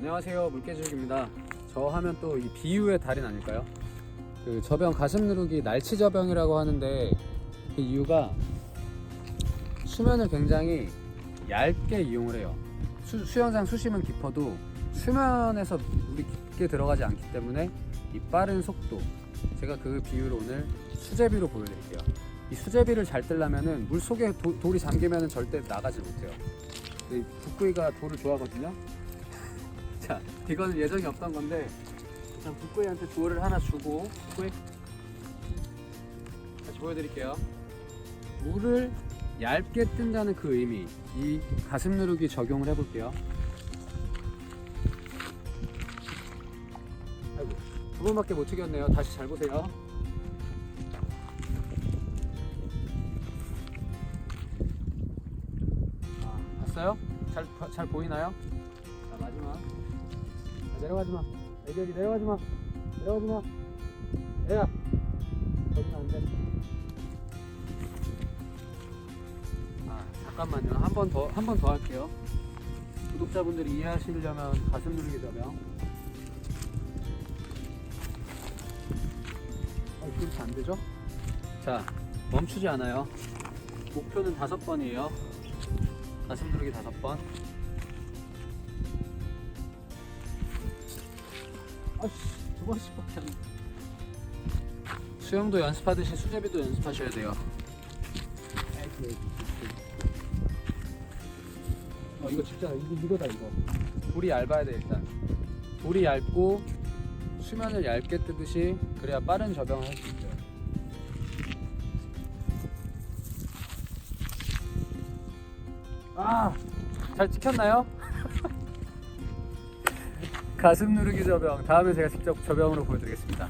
안녕하세요. 물개주식입니다. 저 하면 또 이 비유의 달인 아닐까요? 그 저병 가슴 누르기 날치 저병이라고 하는데 그 이유가 수면을 굉장히 얇게 이용을 해요. 수, 수영장 수심은 깊어도 수면에서 물이 깊게 들어가지 않기 때문에 이 빠른 속도 제가 그 비유를 오늘 수제비로 보여드릴게요. 이 수제비를 잘 뜨려면은 물 속에 도- 돌이 잠기면은 절대 나가지 못해요. 이 북구이가 돌을 좋아하거든요 자, 이거는 예정이 없던 건데 일단 북구이한테 돌을 하나 주고 북구이 다시 보여드릴게요. 물을 얇게 뜬다는 그 의미 이 가슴 누르기 적용을 해볼게요. 아이고 두 번밖에 못 튀겼네요. 다시 잘 보세요. 아, 봤어요? 잘, 잘 보이나요? 자 마지막 자, 내려가지 마. 애기 여기 내려가지 마. 내려가지 마. 애야 거기는 안 돼. 아 잠깐만요. 한 번 더 한 번 더 할게요. 구독자분들이 이해하시려면 가슴 누르기 자명 아 이렇게 안 되죠? 자 멈추지 않아요. 목표는 다섯 번이에요. 가슴 누르기 다섯 번 아씨 두 번씩밖에 안 돼. 수영도 연습하듯이 수제비도 연습하셔야 돼요. 어 이거 진짜 이거 이거다 이거. 돌이 얇아야 돼 일단. 돌이 얇고 수면을 얇게 뜨듯이 그래야 빠른 저병을 할 수 있어요. 아, 잘 찍혔나요? 가슴 누르기 저병 다음에 제가 직접 저병으로 보여드리겠습니다